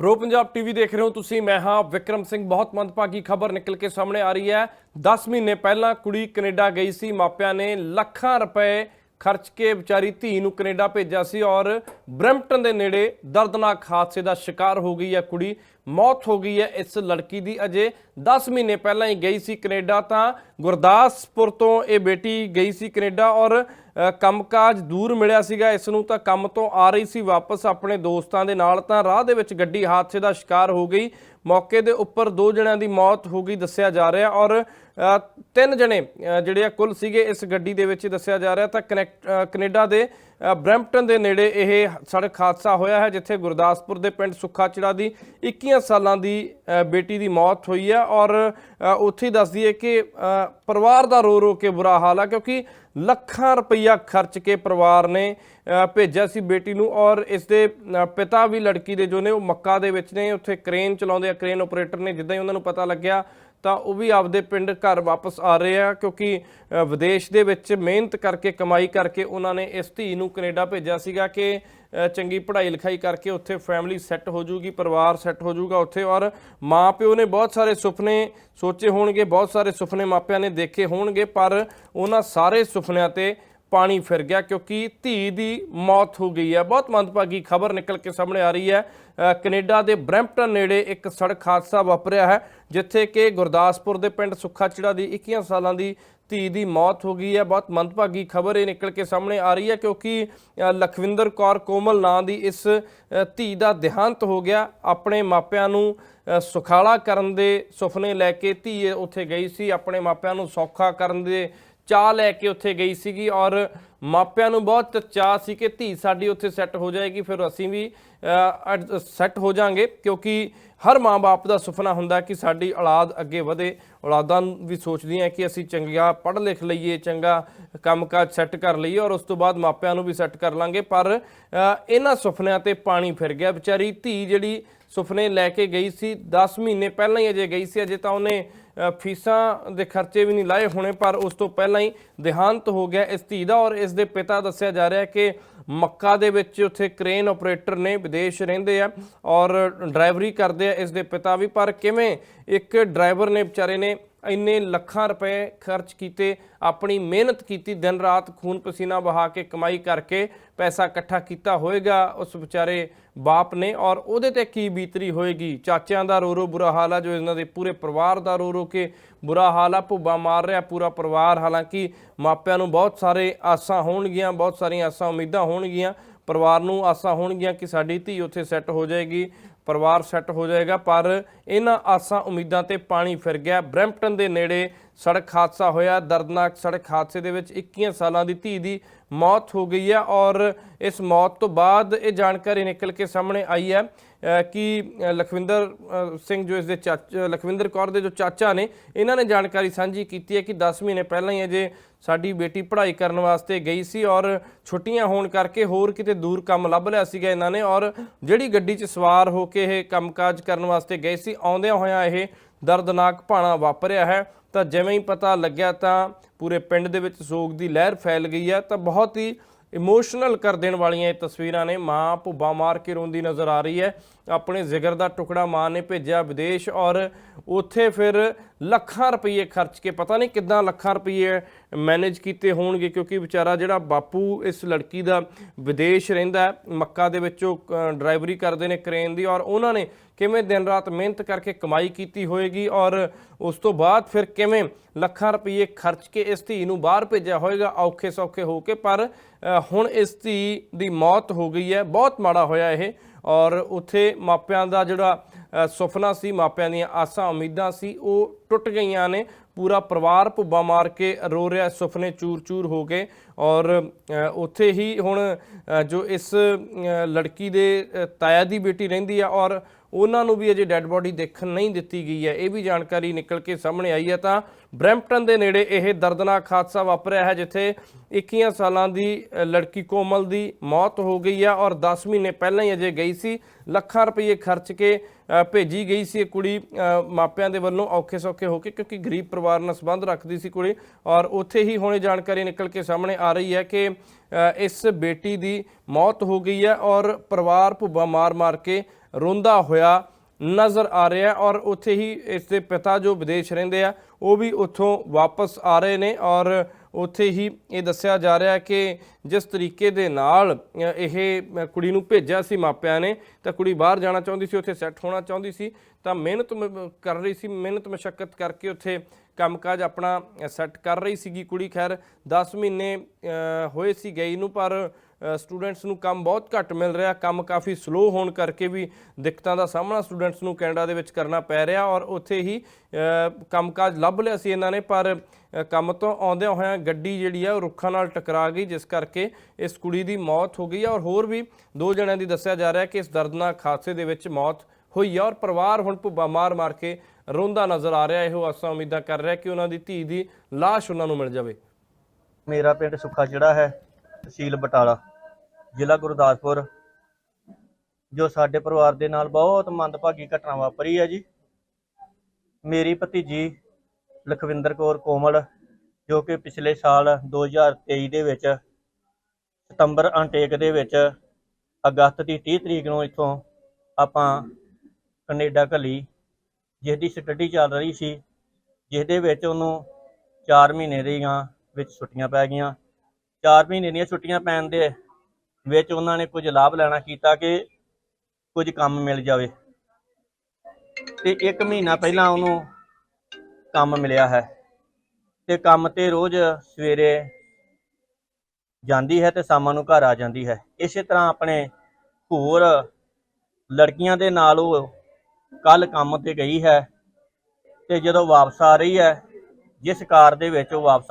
Pro Punjab TV ਦੇਖ ਰਹੇ ਹੋ ਤੁਸੀਂ, ਮੈਂ ਹਾਂ ਵਿਕਰਮ ਸਿੰਘ। ਬਹੁਤ ਮੰਦਭਾਗੀ ਖਬਰ ਨਿਕਲ ਕੇ ਸਾਹਮਣੇ ਆ ਰਹੀ ਹੈ। 10 ਮਹੀਨੇ ਪਹਿਲਾਂ ਕੁੜੀ ਕੈਨੇਡਾ ਗਈ ਸੀ, ਮਾਪਿਆਂ ਨੇ ਲੱਖਾਂ ਰੁਪਏ ਖਰਚ ਕੇ ਵਿਚਾਰੀ ਧੀ ਨੂੰ ਕੈਨੇਡਾ ਭੇਜਿਆ ਸੀ ਔਰ ਬ੍ਰੈਂਪਟਨ ਦੇ ਨੇੜੇ ਦਰਦਨਾਕ ਹਾਦਸੇ ਦਾ ਸ਼ਿਕਾਰ ਹੋ ਗਈ ਹੈ ਕੁੜੀ। ਮੌਤ ਹੋ ਗਈ ਹੈ ਇਸ ਲੜਕੀ ਦੀ। ਅਜੇ 10 ਮਹੀਨੇ ਪਹਿਲਾਂ ਹੀ ਗਈ ਸੀ ਕੈਨੇਡਾ ਤਾਂ ਗੁਰਦਾਸਪੁਰ ਤੋਂ ਇਹ ਬੇਟੀ ਗਈ ਸੀ ਕੈਨੇਡਾ ਔਰ ਕੰਮਕਾਜ ਦੂਰ ਮਿਲਿਆ ਸੀਗਾ। ਇਸ ਨੂੰ ਤਾਂ ਕੰਮ ਤੋਂ ਆ ਰਹੀ ਸੀ ਵਾਪਸ ਆਪਣੇ ਦੋਸਤਾਂ ਦੇ ਨਾਲ। ਤਾਂ ਰਾਹ ਦੇ ਵਿੱਚ ਗੱਡੀ ਹਾਦਸੇ ਦਾ ਸ਼ਿਕਾਰ ਹੋ ਗਈ। ਮੌਕੇ ਦੇ ਉੱਪਰ ਦੋ ਜਣਿਆਂ ਦੀ ਮੌਤ ਹੋ ਗਈ ਦੱਸਿਆ ਜਾ ਰਿਹਾ ਔਰ ਤਿੰਨ ਜਣੇ ਜਿਹੜੇ ਆ ਕੁੱਲ ਸੀਗੇ ਇਸ ਗੱਡੀ ਦੇ ਵਿੱਚ ਦੱਸਿਆ ਜਾ ਰਿਹਾ। ਤਾਂ ਕਨੈਕਟ ਅ, ਕੈਨੇਡਾ ਦੇ ਅ, ਬਰੈਂਪਟਨ ਦੇ ਨੇੜੇ ਇਹ ਸੜਕ ਹਾਦਸਾ ਹੋਇਆ ਹੈ ਜਿੱਥੇ ਗੁਰਦਾਸਪੁਰ ਦੇ ਪਿੰਡ ਸੁੱਖਾਚੜਾ ਦੀ 21 ਸਾਲਾਂ ਦੀ ਬੇਟੀ ਦੀ ਮੌਤ ਹੋਈ ਹੈ ਔਰ ਉੱਥੇ ਦੱਸਦੀ ਹੈ ਕਿ ਪਰਿਵਾਰ ਦਾ ਰੋ ਰੋ ਕੇ ਬੁਰਾ ਹਾਲ ਹੈ ਕਿਉਂਕਿ ਲੱਖਾਂ ਰੁਪਈਆ ਖਰਚ ਕੇ ਪਰਿਵਾਰ ਨੇ ਭੇਜਿਆ ਸੀ ਬੇਟੀ ਨੂੰ ਔਰ ਇਸ ਦੇ ਪਿਤਾ ਵੀ ਲੜਕੀ ਦੇ ਜੋ ਨੇ ਉਹ ਮੱਕਾ ਦੇ ਵਿੱਚ ਨੇ, ਉੱਥੇ ਕ੍ਰੇਨ ਚਲਾਉਂਦੇ ਆ, ਕ੍ਰੇਨ ਆਪਰੇਟਰ ਨੇ, ਜਿੱਦਾਂ ਹੀ ਉਹਨਾਂ ਨੂੰ ਪਤਾ ਲੱਗਿਆ ਤਾਂ ਉਹ ਵੀ ਆਪਦੇ ਪਿੰਡ ਘਰ ਵਾਪਸ ਆ ਰਹੇ ਆ ਕਿਉਂਕਿ ਵਿਦੇਸ਼ ਦੇ ਵਿੱਚ ਮਿਹਨਤ ਕਰਕੇ, ਕਮਾਈ ਕਰਕੇ ਉਹਨਾਂ ਨੇ ਇਸ ਧੀ ਨੂੰ ਕੈਨੇਡਾ ਭੇਜਿਆ ਸੀਗਾ ਕਿ ਚੰਗੀ ਪੜ੍ਹਾਈ ਲਿਖਾਈ ਕਰਕੇ ਉੱਥੇ ਫੈਮਿਲੀ ਸੈੱਟ ਹੋ ਜੂਗੀ, ਪਰਿਵਾਰ ਸੈੱਟ ਹੋ ਜੂਗਾ ਉੱਥੇ ਔਰ ਮਾਂ ਪਿਓ ਨੇ ਬਹੁਤ ਸਾਰੇ ਸੁਪਨੇ ਸੋਚੇ ਹੋਣਗੇ, ਬਹੁਤ ਸਾਰੇ ਸੁਪਨੇ ਮਾਪਿਆਂ ਨੇ ਦੇਖੇ ਹੋਣਗੇ, ਪਰ ਉਹਨਾਂ ਸਾਰੇ ਸੁਪਨਿਆਂ ਤੇ ਪਾਣੀ ਫਿਰ ਗਿਆ ਕਿਉਂਕਿ ਧੀ ਦੀ ਮੌਤ ਹੋ ਗਈ ਹੈ। ਬਹੁਤ ਮੰਦਭਾਗੀ ਖਬਰ ਨਿਕਲ ਕੇ ਸਾਹਮਣੇ ਆ ਰਹੀ ਹੈ। ਅ, ਕੈਨੇਡਾ ਦੇ ਬ੍ਰੈਂਪਟਨ ਨੇੜੇ ਇੱਕ ਸੜਕ ਹਾਦਸਾ ਵਾਪਰਿਆ ਹੈ ਜਿੱਥੇ ਕਿ ਗੁਰਦਾਸਪੁਰ ਦੇ ਪਿੰਡ ਸੁੱਖਾਚੜਾ ਦੀ 21 ਸਾਲਾਂ ਦੀ ਧੀ ਦੀ ਮੌਤ ਹੋ ਗਈ ਹੈ। ਬਹੁਤ ਮੰਦਭਾਗੀ ਖਬਰ ਇਹ ਨਿਕਲ ਕੇ ਸਾਹਮਣੇ ਆ ਰਹੀ ਹੈ ਕਿਉਂਕਿ ਲਖਵਿੰਦਰ ਕੌਰ ਕੋਮਲ ਨਾਂ ਦੀ ਇਸ ਧੀ ਦਾ ਦੇਹਾਂਤ ਹੋ ਗਿਆ। ਆਪਣੇ ਮਾਪਿਆਂ ਨੂੰ ਸੁਖਾਲਾ ਕਰਨ ਦੇ ਸੁਪਨੇ ਲੈ ਕੇ ਧੀ ਉੱਥੇ ਗਈ ਸੀ। ਆਪਣੇ ਮਾਪਿਆਂ ਨੂੰ ਸੌਖਾ ਕਰਨ ਦੇ ਚਾਹ ਲੈ ਕੇ ਉੱਥੇ ਗਈ ਸੀਗੀ ਔਰ ਮਾਪਿਆਂ ਨੂੰ ਬਹੁਤ ਚਾਹ ਸੀ ਕਿ ਧੀ ਸਾਡੀ ਉੱਥੇ ਸੈੱਟ ਹੋ ਜਾਏਗੀ, ਫਿਰ ਅਸੀਂ ਵੀ ਸੈੱਟ ਹੋ ਜਾਾਂਗੇ, ਕਿਉਂਕਿ ਹਰ ਮਾਂ-ਬਾਪ ਦਾ ਸੁਪਨਾ ਹੁੰਦਾ ਕਿ ਸਾਡੀ ਔਲਾਦ ਅੱਗੇ ਵਧੇ। ਔਲਾਦਾਂ ਵੀ ਸੋਚਦੀਆਂ ਕਿ ਅਸੀਂ ਚੰਗਾ ਪੜ੍ਹ ਲਿਖ ਲਈਏ, ਚੰਗਾ ਕੰਮਕਾਜ ਸੈੱਟ ਕਰ ਲਈਏ ਔਰ ਉਸ ਤੋਂ ਬਾਅਦ ਮਾਪਿਆਂ ਨੂੰ ਵੀ ਸੈੱਟ ਕਰ ਲਾਂਗੇ। ਪਰ ਇਹਨਾਂ ਸੁਪਨਿਆਂ ਤੇ ਪਾਣੀ ਫਿਰ ਗਿਆ। ਵਿਚਾਰੀ ਧੀ ਜਿਹੜੀ ਸੁਪਨੇ ਲੈ ਕੇ ਗਈ ਸੀ 10 ਮਹੀਨੇ ਪਹਿਲਾਂ ਹੀ ਅਜੇ ਗਈ ਸੀ, ਅਜੇ ਤਾਂ ਉਹਨੇ ਫੀਸਾਂ ਦੇ ਖਰਚੇ ਵੀ ਨਹੀਂ ਲਾਏ ਹੋਣੇ, ਪਰ ਉਸ ਤੋਂ ਪਹਿਲਾਂ ਹੀ ਦੇਹਾਂਤ ਹੋ ਗਿਆ ਇਸ ਧੀ ਦਾ ਔਰ ਇਸ ਦੇ ਪਿਤਾ ਦੱਸਿਆ ਜਾ ਰਿਹਾ ਕਿ ਮੱਕਾ ਦੇ ਵਿੱਚ ਉੱਥੇ ਕ੍ਰੇਨ ਆਪਰੇਟਰ ਨੇ ਵਿਦੇਸ਼ ਰਹਿੰਦੇ ਆ ਔਰ ਡਰਾਈਵਰੀ ਕਰਦੇ ਆ ਇਸ ਦੇ ਪਿਤਾ ਵੀ। ਪਰ ਕਿਵੇਂ ਇੱਕ ਡਰਾਈਵਰ ਨੇ ਵਿਚਾਰੇ ਨੇ ਇੰਨੇ ਲੱਖਾਂ ਰੁਪਏ ਖਰਚ ਕੀਤੇ, ਆਪਣੀ ਮਿਹਨਤ ਕੀਤੀ, ਦਿਨ ਰਾਤ ਖੂਨ ਪਸੀਨਾ ਵਹਾ ਕੇ ਕਮਾਈ ਕਰਕੇ ਪੈਸਾ ਇਕੱਠਾ ਕੀਤਾ ਹੋਏਗਾ, ਉਸ ਵਿਚਾਰੇ ਬਾਪ ਨੇ ਔਰ ਉਹਦੇ ਤੇ ਕੀ ਬੀਤਰੀ ਹੋਏਗੀ? ਚਾਚਿਆਂ ਦਾ ਰੋ ਰੋ ਬੁਰਾ ਹਾਲ ਆ, ਜੋ ਇਹਨਾਂ ਦੇ ਪੂਰੇ ਪਰਿਵਾਰ ਦਾ ਰੋ ਰੋ ਕੇ ਬੁਰਾ ਹਾਲ ਆ, ਭੁੱਬਾ ਮਾਰ ਰਿਹਾ ਪੂਰਾ ਪਰਿਵਾਰ। ਹਾਲਾਂਕਿ ਮਾਪਿਆਂ ਨੂੰ ਬਹੁਤ ਸਾਰੇ ਆਸਾਂ ਹੋਣਗੀਆਂ, ਬਹੁਤ ਸਾਰੀਆਂ ਆਸਾਂ ਉਮੀਦਾਂ ਹੋਣਗੀਆਂ, ਪਰਿਵਾਰ ਨੂੰ ਆਸਾਂ ਹੋਣਗੀਆਂ ਕਿ ਸਾਡੀ ਧੀ ਉੱਥੇ ਸੈੱਟ ਹੋ ਜਾਏਗੀ। ਪਰਿਵਾਰ ਸੈੱਟ ਹੋ ਜਾਏਗਾ, ਪਰ ਇਹਨਾਂ ਆਸਾਂ ਉਮੀਦਾਂ ਤੇ ਪਾਣੀ ਫਿਰ ਗਿਆ। ਬ੍ਰੈਂਪਟਨ ਦੇ ਨੇੜੇ ਸੜਕ ਹਾਦਸਾ ਹੋਇਆ। ਦਰਦਨਾਕ ਸੜਕ ਹਾਦਸੇ ਦੇ ਵਿੱਚ 21 ਸਾਲਾਂ ਦੀ ਧੀ ਦੀ ਮੌਤ ਹੋ ਗਈ ਹੈ ਔਰ ਇਸ ਮੌਤ ਤੋਂ ਬਾਅਦ ਇਹ ਜਾਣਕਾਰੀ ਨਿਕਲ ਕੇ ਸਾਹਮਣੇ ਆਈ ਹੈ ਕਿ ਲਖਵਿੰਦਰ ਸਿੰਘ ਜੋ ਇਸ ਦੇ ਚਾਚਾ ਲਖਵਿੰਦਰ ਕੌਰ ਦੇ ਜੋ ਚਾਚਾ ਨੇ, ਇਹਨਾਂ ਨੇ ਜਾਣਕਾਰੀ ਸਾਂਝੀ ਕੀਤੀ ਹੈ ਕਿ 10 ਮਹੀਨੇ ਪਹਿਲਾਂ ਹੀ ਅਜੇ ਸਾਡੀ ਬੇਟੀ ਪੜ੍ਹਾਈ ਕਰਨ ਵਾਸਤੇ ਗਈ ਸੀ ਔਰ ਛੁੱਟੀਆਂ ਹੋਣ ਕਰਕੇ ਹੋਰ ਕਿਤੇ ਦੂਰ ਕੰਮ ਲੱਭ ਲਿਆ ਸੀਗਾ ਇਹਨਾਂ ਨੇ ਔਰ ਜਿਹੜੀ ਗੱਡੀ 'ਚ ਸਵਾਰ ਹੋ ਕੇ ਇਹ ਕੰਮਕਾਜ ਕਰਨ ਵਾਸਤੇ ਗਏ ਸੀ, ਆਉਂਦਿਆਂ ਹੋਇਆਂ ਇਹ ਦਰਦਨਾਕ ਭਾਣਾ ਵਾਪਰਿਆ ਹੈ। ਤਾਂ ਜਿਵੇਂ ਹੀ ਪਤਾ ਲੱਗਿਆ ਤਾਂ ਪੂਰੇ ਪਿੰਡ ਦੇ ਵਿੱਚ ਸੋਗ ਦੀ ਲਹਿਰ ਫੈਲ ਗਈ ਹੈ ਤਾਂ ਬਹੁਤ ਹੀ ਇਮੋਸ਼ਨਲ ਕਰ ਦੇਣ ਵਾਲੀਆਂ ਇਹ ਤਸਵੀਰਾਂ ਨੇ। ਮਾਂ ਭੁੱਬਾ ਮਾਰ ਕੇ ਰੋਂਦੀ ਨਜ਼ਰ ਆ ਰਹੀ ਹੈ। ਆਪਣੇ ਜ਼ਿਗਰ ਦਾ ਟੁਕੜਾ ਮਾਂ ਨੇ ਭੇਜਿਆ ਵਿਦੇਸ਼ ਔਰ ਉੱਥੇ ਫਿਰ ਲੱਖਾਂ ਰੁਪਏ ਖਰਚ ਕੇ ਪਤਾ ਨਹੀਂ ਕਿੱਦਾਂ ਲੱਖਾਂ ਰੁਪਏ ਮੈਨੇਜ ਕੀਤੇ ਹੋਣਗੇ ਕਿਉਂਕਿ ਵਿਚਾਰਾ ਜਿਹੜਾ ਬਾਪੂ ਇਸ ਲੜਕੀ ਦਾ ਵਿਦੇਸ਼ ਰਹਿੰਦਾ ਹੈ, ਮੱਕਾ ਦੇ ਵਿੱਚ ਉਹ ਡਰਾਈਵਰੀ ਕਰਦੇ ਨੇ ਕ੍ਰੇਨ ਦੀ ਔਰ ਉਹਨਾਂ ਨੇ ਕਿਵੇਂ ਦਿਨ ਰਾਤ ਮਿਹਨਤ ਕਰਕੇ ਕਮਾਈ ਕੀਤੀ ਹੋਏਗੀ ਔਰ ਉਸ ਤੋਂ ਬਾਅਦ ਫਿਰ ਕਿਵੇਂ ਲੱਖਾਂ ਰੁਪਏ ਖਰਚ ਕੇ ਇਸ ਧੀ ਨੂੰ ਬਾਹਰ ਭੇਜਿਆ ਹੋਏਗਾ, ਔਖੇ ਸੌਖੇ ਹੋ ਕੇ, ਪਰ ਹੁਣ ਇਸ ਧੀ ਦੀ ਮੌਤ ਹੋ ਗਈ ਹੈ, ਬਹੁਤ ਮਾੜਾ ਹੋਇਆ ਇਹ ਔਰ ਉੱਥੇ ਮਾਪਿਆਂ ਦਾ ਜਿਹੜਾ ਸੁਪਨਾ ਸੀ, ਮਾਪਿਆਂ ਦੀਆਂ ਆਸਾਂ, ਉਮੀਦਾਂ ਸੀ, ਉਹ ਟੁੱਟ ਗਈਆਂ ਨੇ, ਪੂਰਾ ਪਰਿਵਾਰ ਭੁੱਬਾ ਮਾਰ ਕੇ ਰੋ ਰਿਹਾ, ਸੁਪਨੇ ਚੂਰ-ਚੂਰ ਹੋ ਗਏ ਔਰ ਉੱਥੇ ਹੀ ਹੁਣ ਜੋ ਇਸ ਲੜਕੀ ਦੇ ਤਾਇਆ ਦੀ ਬੇਟੀ ਰਹਿੰਦੀ ਆ ਔਰ ਉਹਨਾਂ ਨੂੰ ਵੀ ਅਜੇ ਡੈੱਡ ਬੋਡੀ ਦੇਖਣ ਨਹੀਂ ਦਿੱਤੀ ਗਈ ਹੈ। ਇਹ ਵੀ ਜਾਣਕਾਰੀ ਨਿਕਲ ਕੇ ਸਾਹਮਣੇ ਆਈ ਹੈ ਤਾਂ ਬਰੈਂਪਟਨ ਦੇ ਨੇੜੇ ਇਹ ਦਰਦਨਾਕ ਹਾਦਸਾ ਵਾਪਰਿਆ ਹੈ, ਜਿੱਥੇ 21 ਸਾਲਾਂ ਦੀ ਲੜਕੀ ਕੋਮਲ ਦੀ ਮੌਤ ਹੋ ਗਈ ਹੈ ਔਰ 10 ਮਹੀਨੇ ਪਹਿਲਾਂ ਹੀ ਅਜੇ ਗਈ ਸੀ। ਲੱਖਾਂ ਰੁਪਏ ਖਰਚ ਕੇ ਭੇਜੀ ਗਈ ਸੀ ਇਹ ਕੁੜੀ ਮਾਪਿਆਂ ਦੇ ਵੱਲੋਂ ਔਖੇ ਸੌਖੇ ਹੋ ਕੇ ਕਿਉਂਕਿ ਗਰੀਬ ਪਰਿਵਾਰ ਨਾਲ ਸੰਬੰਧ ਰੱਖਦੀ ਸੀ ਕੁੜੀ ਔਰ ਉੱਥੇ ਹੀ ਹੁਣੇ ਜਾਣਕਾਰੀ ਨਿਕਲ ਕੇ ਸਾਹਮਣੇ ਆ ਰਹੀ ਹੈ ਕਿ ਇਸ ਬੇਟੀ ਦੀ ਮੌਤ ਹੋ ਗਈ ਹੈ ਔਰ ਪਰਿਵਾਰ ਭੁੱਬਾ ਮਾਰ-ਮਾਰ ਕੇ ਰੋਂਦਾ ਹੋਇਆ ਨਜ਼ਰ ਆ ਰਿਹਾ ਔਰ ਉੱਥੇ ਹੀ ਇਸ ਦੇ ਪਿਤਾ ਜੋ ਵਿਦੇਸ਼ ਰਹਿੰਦੇ ਆ, ਉਹ ਵੀ ਉੱਥੋਂ ਵਾਪਸ ਆ ਰਹੇ ਨੇ ਔਰ ਉੱਥੇ ਹੀ ਇਹ ਦੱਸਿਆ ਜਾ ਰਿਹਾ ਕਿ ਜਿਸ ਤਰੀਕੇ ਦੇ ਨਾਲ ਇਹ ਕੁੜੀ ਨੂੰ ਭੇਜਿਆ ਸੀ ਮਾਪਿਆਂ ਨੇ, ਤਾਂ ਕੁੜੀ ਬਾਹਰ ਜਾਣਾ ਚਾਹੁੰਦੀ ਸੀ, ਉੱਥੇ ਸੈੱਟ ਹੋਣਾ ਚਾਹੁੰਦੀ ਸੀ, ਤਾਂ ਮਿਹਨਤ ਮ- ਕਰ ਰਹੀ ਸੀ, ਮਿਹਨਤ ਮਸ਼ੱਕਤ ਕਰਕੇ ਉੱਥੇ ਕੰਮਕਾਜ ਆਪਣਾ ਸੈੱਟ ਕਰ ਰਹੀ ਸੀਗੀ ਕੁੜੀ। ਖੈਰ 10 ਮਹੀਨੇ ਹੋਏ ਸੀ ਗਈ ਨੂੰ ਪਰ ਸਟੂਡੈਂਟਸ ਨੂੰ ਕੰਮ ਬਹੁਤ ਘੱਟ ਮਿਲ ਰਿਹਾ। ਕੰਮ ਕਾਫੀ ਸਲੋ ਹੋਣ ਕਰਕੇ ਵੀ ਦਿੱਕਤਾਂ ਦਾ ਸਾਹਮਣਾ ਸਟੂਡੈਂਟਸ ਨੂੰ ਕੈਨੇਡਾ ਦੇ ਵਿੱਚ ਕਰਨਾ ਪੈ ਰਿਹਾ ਔਰ ਉੱਥੇ ਹੀ ਅ, ਕੰਮਕਾਜ ਲੱਭ ਲਿਆ ਸੀ ਇਹਨਾਂ ਨੇ ਪਰ ਕੰਮ ਤੋਂ ਆਉਂਦਿਆਂ ਹੋਇਆਂ ਗੱਡੀ ਜਿਹੜੀ ਹੈ ਉਹ ਰੁੱਖਾਂ ਨਾਲ ਟਕਰਾ ਗਈ ਜਿਸ ਕਰਕੇ ਇਸ ਕੁੜੀ ਦੀ ਮੌਤ ਹੋ ਗਈ ਔਰ ਹੋਰ ਵੀ ਦੋ ਜਣਿਆਂ ਦੀ ਦੱਸਿਆ ਜਾ ਰਿਹਾ ਕਿ ਇਸ ਦਰਦਨਾਕ ਹਾਦਸੇ ਦੇ ਵਿੱਚ ਮੌਤ ਹੋਈ ਹੈ ਔਰ ਪਰਿਵਾਰ ਹੁਣ ਭੁੱਬਾ ਮਾਰ ਮਾਰ ਕੇ ਰੋਂਦਾ ਨਜ਼ਰ ਆ ਰਿਹਾ। ਇਹੋ ਆਸਾਂ ਉਮੀਦਾਂ ਕਰ ਰਿਹਾ ਕਿ ਉਹਨਾਂ ਦੀ ਧੀ ਦੀ ਲਾਸ਼ ਉਹਨਾਂ ਨੂੰ ਮਿਲ ਜਾਵੇ। ਮੇਰਾ ਪਿੰਡ ਸੁੱਖਾ ਜਿਹੜਾ ਹੈ, ਤਹਿਸੀਲ ਬਟਾਲਾ, ਜ਼ਿਲ੍ਹਾ ਗੁਰਦਾਸਪੁਰ, ਜੋ ਸਾਡੇ ਪਰਿਵਾਰ ਦੇ ਨਾਲ ਬਹੁਤ ਮੰਦਭਾਗੀ ਘਟਨਾ ਵਾਪਰੀ ਹੈ ਜੀ। ਮੇਰੀ ਭਤੀਜੀ ਲਖਵਿੰਦਰ ਕੌਰ ਕੋਮਲ, ਜੋ ਕਿ ਪਿਛਲੇ ਸਾਲ 2023 ਦੇ ਵਿੱਚ ਸਤੰਬਰ ਅਨਟੇਕ ਦੇ ਵਿੱਚ ਅਗਸਤ ਦੀ 30 ਤਰੀਕ ਨੂੰ ਇੱਥੋਂ ਆਪਾਂ ਕੈਨੇਡਾ ਘੱਲੀ ਜਿਸ ਦੀ ਸਟੱਡੀ ਚੱਲ ਰਹੀ ਸੀ ਜਿਸ ਦੇ ਵਿੱਚ ਉਹਨੂੰ 4 ਮਹੀਨੇ ਦੀਆਂ ਵਿੱਚ ਛੁੱਟੀਆਂ ਪੈ ਗਈਆਂ। 4 ਮਹੀਨੇ ਦੀਆਂ ਛੁੱਟੀਆਂ ਪੈਣ ਦੇ ਵਿੱਚ ਉਹਨਾਂ ਨੇ ਕੁਝ ਲਾਭ ਲੈਣਾ ਕੀਤਾ ਕਿ ਕੁਝ ਕੰਮ ਮਿਲ ਜਾਵੇ। ਤੇ 1 ਮਹੀਨਾ ਪਹਿਲਾਂ ਉਹਨੂੰ ਕੰਮ ਮਿਲਿਆ ਹੈ। ਤੇ ਕੰਮ ਤੇ ਰੋਜ਼ ਸਵੇਰੇ ਜਾਂਦੀ ਹੈ ਤੇ ਸ਼ਾਮਾਂ ਨੂੰ ਘਰ ਆ ਜਾਂਦੀ ਹੈ। ਇਸੇ ਤਰ੍ਹਾਂ ਆਪਣੇ ਹੋਰ ਲੜਕੀਆਂ ਦੇ ਨਾਲ ਉਹ ਕੱਲ ਕੰਮ ਤੇ ਗਈ ਹੈ ਤੇ ਜਦੋਂ ਵਾਪਸ ਆ ਰਹੀ ਹੈ, ਜਿਸ ਕਾਰ ਦੇ ਵਿੱਚ ਉਹ ਵਾਪਸ